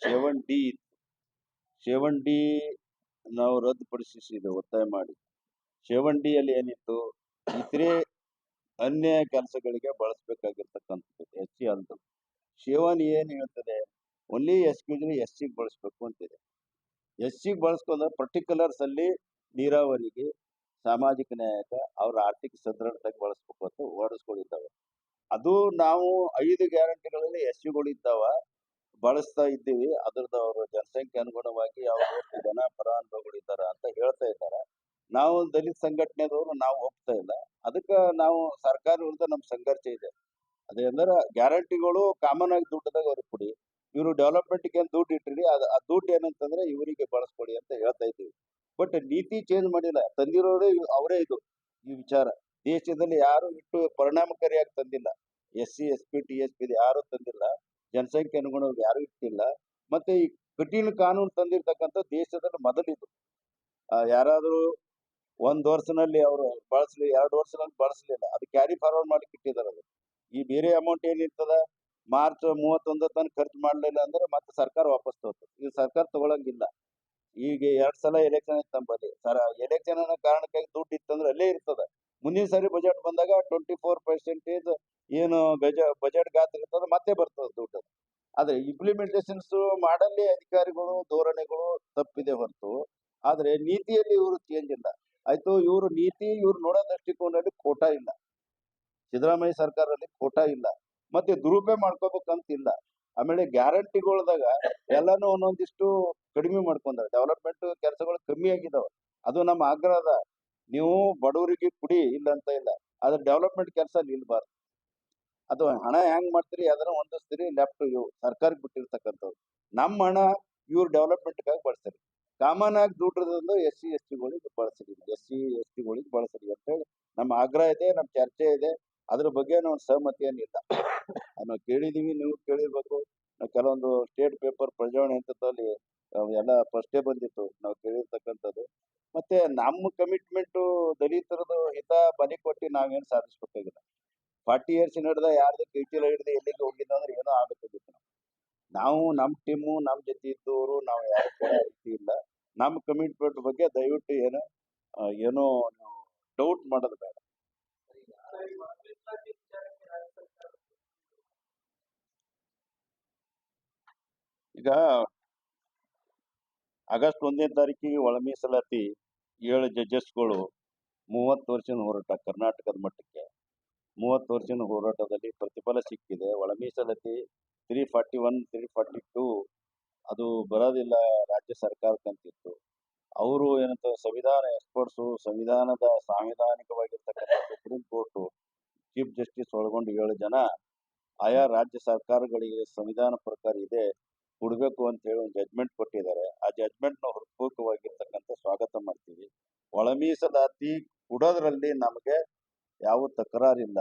seven D seven D ನಾವು ರದ್ದುಪಡಿಸಿದ್ದೇವೆ ಒತ್ತಾಯ ಮಾಡಿ. ಅಲ್ಲಿ ಏನಿತ್ತು? ಇತರೆ ಅನ್ಯ ಕೆಲಸಗಳಿಗೆ ಬಳಸಬೇಕಾಗಿರ್ತಕ್ಕಂಥದ್ದು ಎಸ್ ಸಿ ಅಲ್ದು. ಶಿವನಿ ಏನ್ ಹೇಳ್ತದೆ ಓನ್ಲಿ ಎಕ್ಸ್ಕ್ಯೂಸ್ಲಿ ಎಸ್ ಸಿಗೆ ಬಳಸಬೇಕು ಅಂತಿದೆ. ಎಸ್ ಸಿಗೆ ಬಳಸ್ಕೊಂಡ್ರೆ ಪರ್ಟಿಕ್ಯುಲರ್ಸ್ ಅಲ್ಲಿ ನೀರಾವರಿಗೆ, ಸಾಮಾಜಿಕ ನ್ಯಾಯಕ್ಕೆ ಅವ್ರ ಆರ್ಥಿಕ ಸದೃಢತೆಗೆ ಬಳಸ್ಬೇಕು ಅಂತ ಓಡಿಸ್ಕೊಂಡಿದ್ದಾವೆ ಅದು ನಾವು ಐದು ಗ್ಯಾರಂಟಿಗಳಲ್ಲಿ ಎಸ್ ಇದ್ದಾವ, ಬಳಸ್ತಾ ಇದ್ದೀವಿ. ಅದ್ರದ್ದು ಅವರು ಜನಸಂಖ್ಯೆ ಅನುಗುಣವಾಗಿ ಅವರು ಜನ ಫಲಾನುಭವಿಗಳಿದ್ದಾರೆ ಅಂತ ಹೇಳ್ತಾ ಇದ್ದಾರೆ. ನಾವು ದಲಿತ ಸಂಘಟನೆದವರು ನಾವು ಒಪ್ತಾ ಇಲ್ಲ. ಅದಕ್ಕೆ ನಾವು ಸರ್ಕಾರ ವಿರುದ್ಧ ನಮ್ಮ ಸಂಘರ್ಷ ಇದೆ. ಅದೇ ಗ್ಯಾರಂಟಿಗಳು ಕಾಮನ್ ಆಗಿ ದುಡ್ಡದಾಗ ಅವ್ರಿಗೆ ಕೊಡಿ. ಇವರು ಡೆವಲಪ್ಮೆಂಟ್ಗೆ ಏನು ದುಡ್ಡು ಇಟ್ಟಿರಿ, ಅದು ಆ ದುಡ್ಡು ಏನಂತಂದ್ರೆ ಇವರಿಗೆ ಬಳಸ್ಕೊಡಿ ಅಂತ ಹೇಳ್ತಾ ಇದ್ದೀವಿ. ಬಟ್ ನೀತಿ ಚೇಂಜ್ ಮಾಡಿಲ್ಲ. ತಂದಿರೋರು ಅವರೇ ಇದು, ಈ ವಿಚಾರ. ದೇಶದಲ್ಲಿ ಯಾರು ಇಟ್ಟು ಪರಿಣಾಮಕಾರಿಯಾಗಿ ತಂದಿಲ್ಲ. S C, S P, T S P ಯಾರು ತಂದಿಲ್ಲ. ಜನಸಂಖ್ಯೆ ಅನುಗುಣವಾಗಿ ಯಾರು ಇಟ್ಟಿಲ್ಲ. ಮತ್ತೆ ಈ ಕಠಿಣ ಕಾನೂನು ತಂದಿರ್ತಕ್ಕಂಥ ದೇಶದಲ್ಲಿ ಮೊದಲಿದು. ಯಾರಾದ್ರೂ ಒಂದ್ ವರ್ಷನಲ್ಲಿ ಅವರು ಬಳಸಲಿ, ಎರಡು ವರ್ಷದಲ್ಲಿ ಬಳಸಲಿಲ್ಲ. ಅದು ಕ್ಯಾರಿ ಫಾರ್ವರ್ಡ್ ಮಾಡಿ ಇಟ್ಟಿದ್ದಾರೆ ಅದು ಈ ಬೇರೆ ಅಮೌಂಟ್ ಏನಿರ್ತದ ಮಾರ್ಚ್ ಮೂವತ್ತೊಂದು ತನಕ ಖರ್ಚು ಮಾಡಲಿಲ್ಲ ಅಂದ್ರೆ ಮತ್ತೆ ಸರ್ಕಾರ ವಾಪಸ್ ತಗೋತದೆ ಇದು ಸರ್ಕಾರ ತಗೊಳಂಗಿಲ್ಲ. ಈಗ ಎರಡ್ ಸಲ ಎಲೆಕ್ಷನ್ ಇತ್ತು ನಮ್ಮಲ್ಲಿ. ಸರ ಎಲೆಕ್ಷನ್ ಅನ್ನೋ ಕಾರಣಕ್ಕಾಗಿ ದುಡ್ಡು ಇತ್ತಂದ್ರೆ ಅಲ್ಲೇ ಇರ್ತದ. ಮುಂದಿನ ಸಾರಿ ಬಜೆಟ್ ಬಂದಾಗ ಟ್ವೆಂಟಿ ಫೋರ್ ಪರ್ಸೆಂಟೇಜ್ ಏನು ಬಜೆಟ್ ಗಾತ್ರ ಇರ್ತದ, ಮತ್ತೆ ಬರ್ತದ ದುಡ್ಡು. ಆದ್ರೆ ಇಂಪ್ಲಿಮೆಂಟೇಷನ್ಸ್ ಮಾಡಲ್ಲಿ ಅಧಿಕಾರಿಗಳು, ಧೋರಣೆಗಳು ತಪ್ಪಿದೆ ಹೊರತು. ಆದ್ರೆ ನೀತಿಯಲ್ಲಿ ಇವರು ಚೇಂಜ್ ಇಲ್ಲ. ಆಯ್ತು, ಇವರು ನೀತಿ ಇವ್ರು ನೋಡೋ ದೃಷ್ಟಿಕೋನದಲ್ಲಿ ಕೋಟ ಇಲ್ಲ. ಸಿದ್ದರಾಮಯ್ಯ ಸರ್ಕಾರದಲ್ಲಿ ಖೋಟಾ ಇಲ್ಲ. ಮತ್ತೆ ದುರುಪಯೋಗ ಮಾಡ್ಕೋಬೇಕಂತ ಇಲ್ಲ ಆಮೇಲೆ ಗ್ಯಾರಂಟಿಗಳ್ದಾಗ ಎಲ್ಲಾನು ಒಂದೊಂದಿಷ್ಟು ಕಡಿಮೆ ಮಾಡ್ಕೊಂಡ್ರೆ ಡೆವಲಪ್ಮೆಂಟ್ ಕೆಲಸಗಳು ಕಮ್ಮಿ ಆಗಿದಾವ. ಅದು ನಮ್ಮ ಆಗ್ರಹದ ನೀವು ಬಡವರಿಗೆ ಕುಡಿ, ಇಲ್ಲ ಅಂತ ಇಲ್ಲ. ಅದ್ರ ಡೆವಲಪ್ಮೆಂಟ್ ಕೆಲಸ ನಿಲ್ಬಾರ್ದು. ಅದು ಹಣ ಹೆಂಗ್ ಮಾಡ್ತೀರಿ, ಅದನ್ನ ಹೊಂದಿಸ್ತೀರಿ, ಲೆಫ್ಟ್ ಇವು ಸರ್ಕಾರಕ್ಕೆ ಬಿಟ್ಟಿರ್ತಕ್ಕಂಥವ್ರು. ನಮ್ಮ ಹಣ ಇವ್ರು ಡೆವಲಪ್ಮೆಂಟ್ಗಾಗಿ ಬಳಸ್ತಾರೆ. ಕಾಮನ್ ಆಗಿ ದುಡ್ಡದಂದು ಎಸ್ ಸಿ ಎಸ್ ಟಿಗಳಿಗೆ ಬಳಸ್ರಿ ಎಸ್ ಸಿ ಎಸ್ ಟಿಗಳಿಗೆ ಅಂತ ಹೇಳಿ ನಮ್ಮ ಆಗ್ರಹ ಇದೆ, ನಮ್ಮ ಚರ್ಚೆ ಇದೆ. ಅದ್ರ ಬಗ್ಗೆ ನಾವು ಏನಿಲ್ಲ ನಾವು ಕೇಳಿದೀವಿ, ನೀವು ಕೇಳಿರ್ಬೇಕು. ಕೆಲವೊಂದು ಸ್ಟೇಟ್ ಪೇಪರ್ ಪ್ರಜಾವಣೆ ಹಂತದಲ್ಲಿ, ಅವು ಎಲ್ಲ ಫಸ್ಟೇ ಬಂದಿತ್ತು. ನಾವು ಕೇಳಿರ್ತಕ್ಕಂಥದ್ದು. ಮತ್ತೆ ನಮ್ಮ ಕಮಿಟ್ಮೆಂಟ್ ದಲಿತರದು ಹಿತ ಬಲಿ ಕೊಟ್ಟು ನಾವೇನು ಸಾಧಿಸ್ಬೇಕಾಗಿಲ್ಲ. ಫಾರ್ಟಿ ಇಯರ್ಸ್ ನಡೆದ ಯಾರ್ದು ಕೈ ಚೀಲ ಹಿಡಿದು ಎಲ್ಲಿಗೆ ಹೋಗಿದ್ದ ಅಂದ್ರೆ ಏನೋ ಆಗುತ್ತೆ ನಾವು ನಮ್ಮ ಟೀಮು ನಮ್ಮ ಜೊತೆ ಇದ್ದವರು, ನಾವು ಯಾರು ಇಲ್ಲ. ನಮ್ಮ ಕಮಿಟ್ಮೆಂಟ್ ಬಗ್ಗೆ ದಯವಿಟ್ಟು ಏನು ಏನೋ ಡೌಟ್ ಮಾಡೋದು ಬೇಡ. ಈಗ ಆಗಸ್ಟ್ ಒಂದನೇ ತಾರೀಕಿಗೆ ಒಳ ಮೀಸಲಾತಿ ಏಳು ಜಡ್ಜಸ್ಗಳು ಮೂವತ್ತು ವರ್ಷದ ಹೋರಾಟ ಕರ್ನಾಟಕದ ಮಟ್ಟಕ್ಕೆ. ಮೂವತ್ತು ವರ್ಷದ ಹೋರಾಟದಲ್ಲಿ ಪ್ರತಿಫಲ ಸಿಕ್ಕಿದೆ. ಒಳ ಮೀಸಲಾತಿ three forty one three forty two ಅದು ಬರೋದಿಲ್ಲ ರಾಜ್ಯ ಸರ್ಕಾರಕ್ಕಂತಿತ್ತು. ಅವರು ಏನಂತ ಸಂವಿಧಾನ ಎಕ್ಸ್ಪರ್ಟ್ಸು ಸಂವಿಧಾನದ ಸಾಂವಿಧಾನಿಕವಾಗಿರ್ತಕ್ಕಂಥ ಸುಪ್ರೀಂ ಕೋರ್ಟು ಚೀಫ್ ಜಸ್ಟಿಸ್ ಒಳಗೊಂಡು ಏಳು ಜನ ಆಯಾ ರಾಜ್ಯ ಸರ್ಕಾರಗಳಿಗೆ ಸಂವಿಧಾನ ಪ್ರಕಾರ ಇದೆ, ಕೊಡಬೇಕು ಅಂತ ಹೇಳಿ ಒಂದು ಜಜ್ಮೆಂಟ್ ಕೊಟ್ಟಿದ್ದಾರೆ. ಆ ಜಜ್ಮೆಂಟ್ನ ಹೃತ್ಪೂರ್ವಕವಾಗಿರ್ತಕ್ಕಂಥ ಸ್ವಾಗತ ಮಾಡ್ತೀವಿ. ಒಳ ಮೀಸಲಾತಿ ಕೊಡೋದ್ರಲ್ಲಿ ನಮಗೆ ಯಾವ ತಕರಾರಿಲ್ಲ.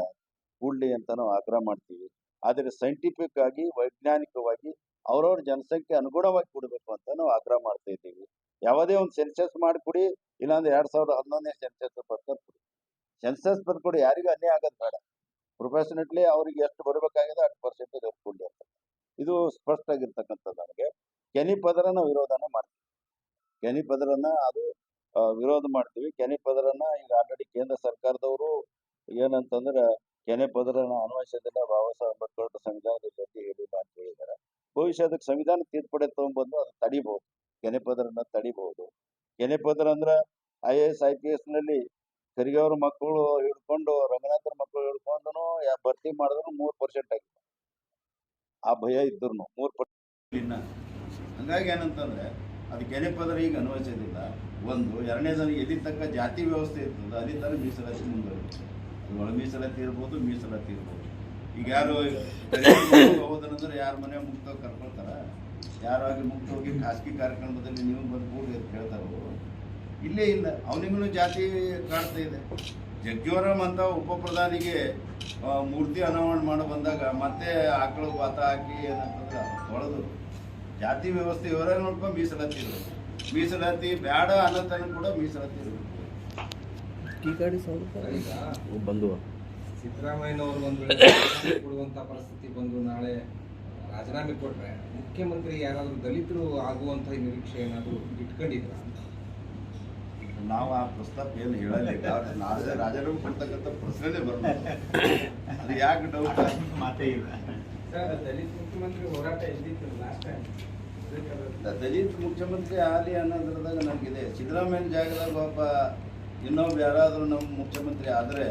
ಕೂಡಲಿ ಅಂತ ನಾವು ಆಗ್ರಹ ಮಾಡ್ತೀವಿ. ಆದರೆ ಸೈಂಟಿಫಿಕ್ ಆಗಿ, ವೈಜ್ಞಾನಿಕವಾಗಿ ಅವ್ರವ್ರ ಜನಸಂಖ್ಯೆ ಅನುಗುಣವಾಗಿ ಕೊಡಬೇಕು ಅಂತ ನಾವು ಆಗ್ರಹ ಮಾಡ್ತಾ ಇದ್ದೀವಿ. ಯಾವುದೇ ಒಂದು ಸೆನ್ಸಸ್ ಮಾಡಿಕೊಡಿ, ಇಲ್ಲಾಂದ್ರೆ ಎರಡ್ ಸಾವಿರದ ಹನ್ನೊಂದನೇ ಸೆನ್ಸಸ್ ಬರ್ತಾರೆ ಕೊಡಿ. ಸೆನ್ಸಸ್ ಬರ್ಕೊಡಿ ಯಾರಿಗೂ ಅನ್ಯ ಆಗೋದು ಬೇಡ. ಪ್ರೊಫೆಷನೆಟ್ಲಿ ಅವ್ರಿಗೆ ಎಷ್ಟು ಬರಬೇಕಾಗಿದೆ ಅಷ್ಟು ಪರ್ಸೆಂಟೇಜ್ ಒಪ್ಕೊಂಡು ಅಂತ. ಇದು ಸ್ಪಷ್ಟ ಆಗಿರ್ತಕ್ಕಂಥದ್ದು ನನಗೆ ಕೆನಿ ಪದರನ ವಿರೋಧನ ಮಾಡ್ತೀವಿ. ಕೆನಿ ಪದರನ ಅದು ವಿರೋಧ ಮಾಡ್ತೀವಿ. ಕೆನಿ ಪದರನ ಈಗ ಆಲ್ರೆಡಿ ಕೇಂದ್ರ ಸರ್ಕಾರದವರು ಏನಂತಂದ್ರೆ ಕೆನೆ ಪದರ ಅನ್ವಯಿಸೋದಿಲ್ಲ ಬಾಬಾ ಸಾಹೇಬ್ ಅಂಬೇಡ್ಕರ್ ಸಂವಿಧಾನದ ಜೊತೆ ಹೇಳಿಲ್ಲ ಅಂತ ಹೇಳಿದ್ದಾರೆ. ಬಹುಶಃ ಅದಕ್ಕೆ ಸಂವಿಧಾನ ತಿದ್ದುಪಡಿ ತಗೊಂಡ್ಬಂದು ಅದು ತಡಿಬಹುದು. ಕೆನೆ ಪದರನ್ನ ತಡಿಬಹುದು. ಕೆನೆ ಪದರ ಅಂದ್ರೆ I A S I P ಎಸ್ನಲ್ಲಿ ಕರಿಗವ್ರ ಮಕ್ಕಳು ಹಿಡ್ಕೊಂಡು ರಂಗನಾಥರ ಮಕ್ಕಳು ಹಿಡ್ಕೊಂಡು ಭರ್ತಿ ಮಾಡಿದ್ರು ಮೂರ್ ಪರ್ಸೆಂಟ್ ಆಗಿದೆ. ಆ ಭಯ ಇದ್ರು ಮೂರ್ ಪರ್ಸೆಂಟ್ ಹಂಗಾಗಿ ಏನಂತಂದ್ರೆ ಅದು ಕೆನೆ ಪದರ ಈಗ ಅನ್ವಯಿಸೋದಿಲ್ಲ, ಒಂದು, ಎರಡನೇ ಜನ ಎಲ್ಲಿ ತಕ್ಕ ಜಾತಿ ವ್ಯವಸ್ಥೆ ಇರ್ತದೆ ಅಲ್ಲಿ ತನಕ ಮೀಸಲಾತಿ ಮುಂದುವರಿಯುತ್ತೆ. ಒಳ ಮೀಸಲಾತಿ ಇರ್ಬೋದು ಮೀಸಲಾತಿ ಇರ್ಬೋದು. ಈಗ ಯಾರು ಹೋದನಂದ್ರೆ ಯಾರ ಮನೆ ಮುಕ್ತ ಕರ್ಕೊಳ್ತಾರ? ಯಾರಾಗಿ ಮುಕ್ತ ಹೋಗಿ ಖಾಸಗಿ ಕಾರ್ಯಕ್ರಮದಲ್ಲಿ ನೀವು ಬಂದು ಕೂಡಿ ಅಂತ ಹೇಳ್ತಾರ? ಇಲ್ಲೇ ಇಲ್ಲ. ಅವನಿಗೂ ಜಾತಿ ಕಾಣ್ತಾ ಇದೆ. ಜಗ್ಗಿವರಂ ಅಂತ ಉಪ ಪ್ರಧಾನಿಗೆ ಮೂರ್ತಿ ಅನಾವರಣ ಮಾಡಿ ಬಂದಾಗ ಮತ್ತೆ ಆಕಳು ವಾತ ಹಾಕಿ ಏನಂತಂದ್ರೆ ತೊಳೆದು. ಜಾತಿ ವ್ಯವಸ್ಥೆ ಇವರೇ ನೋಡ್ಕೊಂಡು ಮೀಸಲಾತಿ ಇರೋದು. ಮೀಸಲಾತಿ ಬೇಡ ಅನ್ನೋತನ ಕೂಡ ಮೀಸಲಾತಿ ಇರಬೇಕು ಈಗ ಬಂದು ಸಿದ್ದರಾಮಯ್ಯನವರು ಒಂದು ವೇಳೆ ಕೊಡುವಂತ ಪರಿಸ್ಥಿತಿ ಬಂದು ನಾಳೆ ರಾಜೀನಾಮೆ ಕೊಟ್ರೆ ಮುಖ್ಯಮಂತ್ರಿ ಯಾರಾದರೂ ದಲಿತರು ಆಗುವಂತ ನಿರೀಕ್ಷೆ ಏನಾದ್ರು ಇಟ್ಕೊಂಡಿದ್ರ? ನಾವು ಆ ಪ್ರಸ್ತಾಪ ಏನು ಹೇಳಲಿಲ್ಲ. ನಾಳೆ ರಾಜರು ಕೊಡ್ತಕ್ಕಂಥ ಪ್ರಶ್ನೆ ಬರಲ್ಲ ಅದು ಯಾಕೆ ಡೌಟ್ ಮಾತೇ ಇಲ್ಲ. ದಲಿತ ಮುಖ್ಯಮಂತ್ರಿ ಹೋರಾಟ ಎಲ್ಲಿತ್ತು ಲಾಸ್ಟ್ ಟೈಮ್ ದಲಿತ ಮುಖ್ಯಮಂತ್ರಿ ಆಗಲಿ ಅನ್ನೋದ್ರದಾಗ ನನಗಿದೆ ಸಿದ್ದರಾಮಯ್ಯನ ಜಾಗದಾಗ ಒಬ್ಬ ಇನ್ನೊಬ್ಬ ಯಾರಾದರೂ ನಮ್ಮ ಮುಖ್ಯಮಂತ್ರಿ ಆದರೆ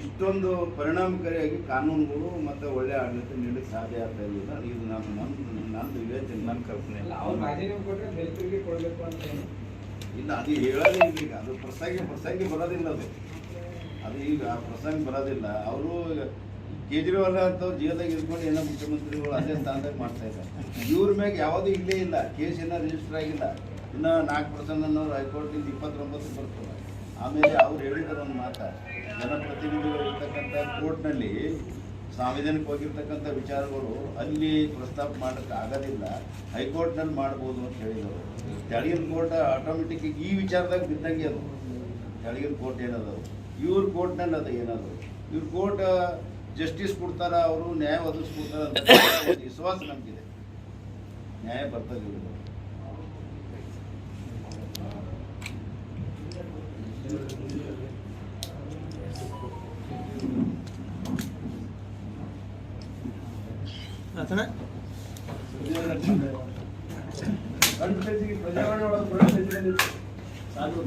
ಇಷ್ಟೊಂದು ಪರಿಣಾಮಕಾರಿಯಾಗಿ ಕಾನೂನುಗಳು ಮತ್ತು ಒಳ್ಳೆ ಆಡಳಿತ ನೀಡಲಿಕ್ಕೆ ಸಾಧ್ಯ ಆಗ್ತಾ ಇಲ್ಲ ಇದು ನಾನು ನನ್ನ ನಂದು ವಿವೇಚನೆ ನನ್ನ ಕಲ್ಪನೆ ಇಲ್ಲ. ಅದು ಹೇಳೋದೇ ಇಲ್ಲ ಈಗ ಅದು ಪ್ರಸಂಗಿ ಪ್ರಸಂಗಿ ಬರೋದಿಲ್ಲ ಅದು. ಅದು ಈಗ ಆ ಪ್ರಸಂಗ ಬರೋದಿಲ್ಲ. ಅವರು ಕೇಜ್ರಿವಾಲ್ ಅಂತವ್ರು ಜೀವದಾಗ ಇದ್ಕೊಂಡು ಏನೋ ಮುಖ್ಯಮಂತ್ರಿಗಳು ಅದೇ ಸ್ಥಾನದಾಗ ಮಾಡ್ತಾ ಇದ್ದಾರೆ. ಇವ್ರ ಮ್ಯಾಗ ಯಾವುದೂ ಇಲ್ಲೇ ಇಲ್ಲ. ಕೇಸ್ ಏನೋ ರಿಜಿಸ್ಟರ್ ಆಗಿಲ್ಲ. ಇನ್ನು ನಾಲ್ಕು ಪರ್ಸೆಂಟ್ ಅನ್ನೋರು ಹೈಕೋರ್ಟಿಂದ ಇಪ್ಪತ್ತೊಂಬತ್ತು ಬರ್ತದೆ. ಆಮೇಲೆ ಅವ್ರು ಹೇಳಿದ್ರು ಒಂದು ಮಾತ ಜನಪ್ರತಿನಿಧಿಗಳು ಇರ್ತಕ್ಕಂಥ ಕೋರ್ಟ್ನಲ್ಲಿ ಸಾಂವಿಧಾನಿಕ ಹೋಗಿರ್ತಕ್ಕಂಥ ವಿಚಾರಗಳು ಅಲ್ಲಿ ಪ್ರಸ್ತಾಪ ಮಾಡೋಕ್ಕೆ ಆಗೋದಿಲ್ಲ, ಹೈಕೋರ್ಟ್ನಲ್ಲಿ ಮಾಡ್ಬೋದು ಅಂತ ಹೇಳಿದರು. ತೆಳಗಿನ ಕೋರ್ಟ್ ಆಟೋಮೆಟಿಕ್ ಈ ವಿಚಾರದಾಗ ಬಿದ್ದಂಗೆ ಅದು. ತೆಳಗಿನ ಕೋರ್ಟ್ ಏನದು? ಇವ್ರ ಕೋರ್ಟ್ನಲ್ಲಿ ಅದು ಏನದು? ಇವ್ರ ಕೋರ್ಟ್ ಜಸ್ಟಿಸ್ ಕೊಡ್ತಾರ? ಅವರು ನ್ಯಾಯ ಒದಗಿಸ್ಕೊಡ್ತಾರ ವಿಶ್ವಾಸ ನಮಗಿದೆ. ನ್ಯಾಯ ಬರ್ತದೆ ಇವ್ರಿಗೆ అతనే ప్రజావాణి సాగు